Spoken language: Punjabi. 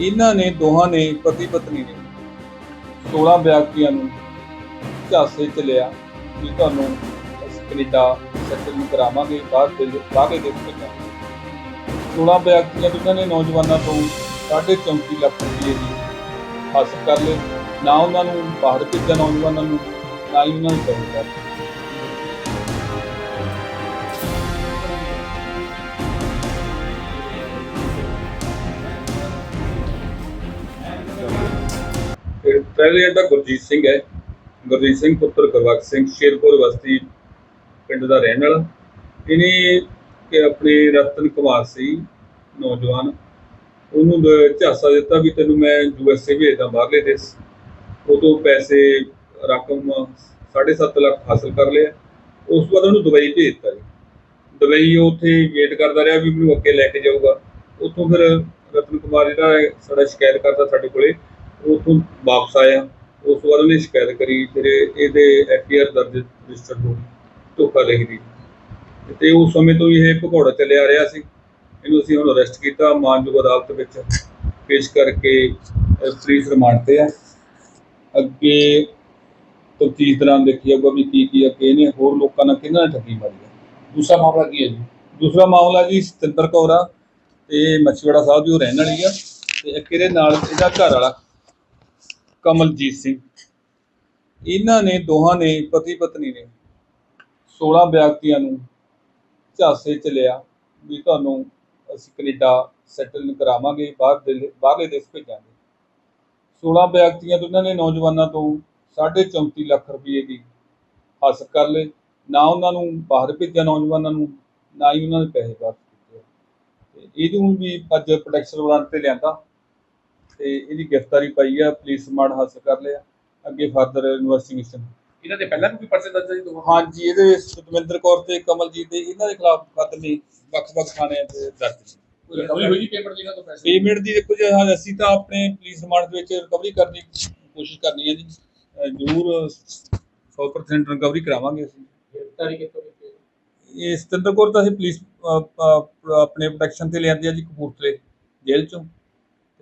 ਇਹਨਾਂ ਨੇ ਦੋਹਾਂ ਨੇ ਪਤੀ ਪਤਨੀ ਨੇ 16 ਵਿਅਕਤੀਆਂ ਨੂੰ ਝਾਂਸੇ ਚ ਲਿਆ ਵੀ ਤੁਹਾਨੂੰ ਅਸੀਂ ਕੈਨੇਡਾ ਸੈਟਲ ਕਰਾਵਾਂਗੇ ਬਾਹਰ ਦੇ ਬਾਹਰ ਦੇ ਦੇਸ਼ ਭੇਜਾਂਗੇ 16 ਵਿਅਕਤੀਆਂ ਜਿਨ੍ਹਾਂ ਨੇ ਨੌਜਵਾਨਾਂ ਤੋਂ 34 ਲੱਖ ਰੁਪਏ ਦੀ ਹਾਸਲ ਕਰ ਲਏ। ਨਾ ਉਹਨਾਂ ਨੂੰ ਬਾਹਰ ਭੇਜਿਆ, ਨੌਜਵਾਨਾਂ ਨੂੰ ਨਾ ਹੀ ਉਹਨਾਂ ਨੂੰ ਪੈਸੇ ਪਹਿਲੇ ਇਹਦਾ ਗੁਰਜੀਤ ਸਿੰਘ ਹੈ। ਗੁਰਜੀਤ ਸਿੰਘ ਪੁੱਤਰ ਗੁਰਬਖਸ਼ ਸਿੰਘ ਸ਼ੇਰਪੁਰ ਵਸਤੀ ਪਿੰਡ ਦਾ ਰਹਿਣ ਵਾਲਾ। ਇਹਨੇ ਕਿ ਆਪਣੇ ਰਤਨ ਕੁਮਾਰ ਸੀ, ਨੌਜਵਾਨ। ਉਹਨੂੰ ਝਾਸਾ ਦਿੱਤਾ ਵੀ ਤੈਨੂੰ ਮੈਂ ਯੂਐਸਏ ਭੇਜਦਾ ਬਾਹਰਲੇ ਦੇਸ਼। ਉਹ ਤੋਂ ਪੈਸੇ ਰਕਮ 7.5 ਲੱਖ ਹਾਸਲ ਕਰ ਲਿਆ। ਉਸ ਤੋਂ ਬਾਅਦ ਉਹਨੂੰ ਦੁਬਈ ਭੇਜ ਦਿੱਤਾ ਜੀ। ਦੁਬਈ ਉਹ ਉੱਥੇ ਵੇਟ ਕਰਦਾ ਰਿਹਾ ਵੀ ਮੈਨੂੰ ਅੱਗੇ ਲੈ ਕੇ ਜਾਊਗਾ। ਉੱਥੋਂ ਫਿਰ ਰਤਨ ਕੁਮਾਰ ਜਿਹੜਾ ਸਾਡਾ ਸ਼ਿਕਾਇਤ ਕਰਦਾ ਸਾਡੇ ਕੋਲੇ ਉੱਥੋਂ ਵਾਪਸ ਆਇਆ। ਉਸ ਤੋਂ ਬਾਅਦ ਉਹਨੇ ਸ਼ਿਕਾਇਤ ਕਰੀ ਫਿਰ ਇਹਦੇ ਐਫਆਈਆਰ ਦਰਜ ਰਜਿਸਟਰ ਹੋ ਧੋਖਾ ਲਿਖ ਦੀ ਤੇ ਉਸ ਸਮੇਂ ਤੋਂ ਇਹ ਭਗੌੜਾ ਚੱਲਿਆ ਰਿਹਾ ਸੀ। ਇਹਨੂੰ ਅਸੀਂ ਹੁਣ ਅਰੈਸਟ ਕੀਤਾ, ਮਾਨਯੋਗ ਅਦਾਲਤ ਵਿੱਚ ਪੇਸ਼ ਕਰਕੇ ਪੁਲਿਸ ਰਿਮਾਂਡ ਤੇ ਆ। ਅੱਗੇ ਤਫਤੀਸ਼ ਦੌਰਾਨ ਦੇਖੀ ਜਾਊਗਾ ਵੀ ਕੀ ਕੀ ਅੱਗੇ ਇਹਨੇ ਹੋਰ ਲੋਕਾਂ ਨਾਲ ਕਿਹਨਾਂ ਨਾਲ ਠੱਗੀ ਮਾਰੀ ਹੈ ਦੂਸਰਾ ਮਾਮਲਾ ਕੀ ਹੈ ਜੀ? ਦੂਸਰਾ ਮਾਮਲਾ ਜੀ ਸਤਿੰਦਰ ਕੌਰ ਆ, ਤੇ ਮੱਛੀਵਾੜਾ ਸਾਹਿਬ ਦੀ ਉਹ ਰਹਿਣ ਵਾਲੀ ਆ, ਤੇ ਇੱਕ ਇਹਦੇ ਨਾਲ ਇਹਦਾ ਘਰ ਵਾਲਾ ਕਮਲਜੀਤ ਸਿੰਘ। ਇਹਨਾਂ ਨੇ ਦੋਹਾਂ ਨੇ ਪਤੀ ਪਤਨੀ ਨੇ 16 ਵਿਅਕਤੀਆਂ ਨੂੰ ਝਾਸੇ ਚ ਲਿਆ ਵੀ ਤੁਹਾਨੂੰ ਅਸੀਂ ਕੈਨੇਡਾ ਸੈਟਲ ਕਰਾਵਾਂਗੇ, ਬਾਹਰ ਦੇ ਬਾਹਰਲੇ ਦੇਸ਼ ਭੇਜਾਂਗੇ। 16 ਵਿਅਕਤੀਆਂ ਤੋਂ ਇਹਨਾਂ ਨੇ ਨੌਜਵਾਨਾਂ ਤੋਂ 34 ਲੱਖ ਰੁਪਏ ਦੀ ਹਾਸਲ ਕਰ ਲਏ। ਨਾ ਉਹਨਾਂ ਨੂੰ ਬਾਹਰ ਭੇਜਿਆ ਨੌਜਵਾਨਾਂ ਨੂੰ, ਨਾ ਹੀ ਉਹਨਾਂ ਦੇ ਪੈਸੇ ਵਾਪਸ ਕੀਤੇ। ਇਹਨੂੰ ਵੀ ਅੱਜ ਪ੍ਰੋਟੈਕਸ਼ਨ ਵਾਰੰਟ ਤੇ ਲਿਆਂਦਾ। ਤੇ ਇਹਦੀ ਗ੍ਰਿਫਤਾਰੀ ਪਾਈ ਆ ਪੁਲਿਸ ਰਿਮਾਂਡ ਹਾਸਲ ਕਰ ਲਿਆ ਅੱਗੇ ਫਰਦਰ ਇਨਵੈਸਟੀਗੇਸ਼ਨ ਇਹਨਾਂ ਦੇ ਪਹਿਲਾਂ ਵੀ ਕੋਈ ਪਰਚੇ ਦਰਜ ਹੈ ਜੀ ਦੋਵਾਂ? ਹਾਂਜੀ ਇਹਦੇ ਸੁਖਵਿੰਦਰ ਕੌਰ ਤੇ ਕਮਲਜੀਤ ਦੇ ਇਹਨਾਂ ਦੇ ਖਿਲਾਫ ਮੁਕੱਦਮੇ ਵੱਖ-ਵੱਖ ਥਾਣਿਆਂ ਤੇ ਦਰਜ ਸੀ। ਹੋਈ ਪੇਮੈਂਟ ਦੀ ਇਹਨਾਂ ਤੋਂ ਪੈਸੇ? ਪੇਮੈਂਟ ਦੀ ਦੇਖੋ ਜੀ ਅਸੀਂ ਤਾਂ ਆਪਣੇ ਪੁਲਿਸ ਰਿਮਾਂਡ ਦੇ ਵਿੱਚ ਰਿਕਵਰੀ ਕਰਨ ਦੀ ਕੋਸ਼ਿਸ਼ ਕਰਨੀ ਹੈ ਜੀ। ਜ਼ਰੂਰ 100% ਰਿਕਵਰੀ ਕਰਾਵਾਂਗੇ ਅਸੀਂ। ਗ੍ਰਿਫਤਾਰੀ ਕਿੱਥੋਂ ਕੀਤੀ? ਇਹ ਸਤਿੰਦਰ ਕੌਰ ਤਾਂ ਅਸੀਂ ਪੁਲਿਸ ਆਪਣੇ ਪ੍ਰੋਟੈਕਸ਼ਨ ਤੇ ਲਿਆਂਦੀ ਆ ਜੀ ਕਪੂਰਥਲੇ ਜੇਲ੍ਹ ਚੋਂ।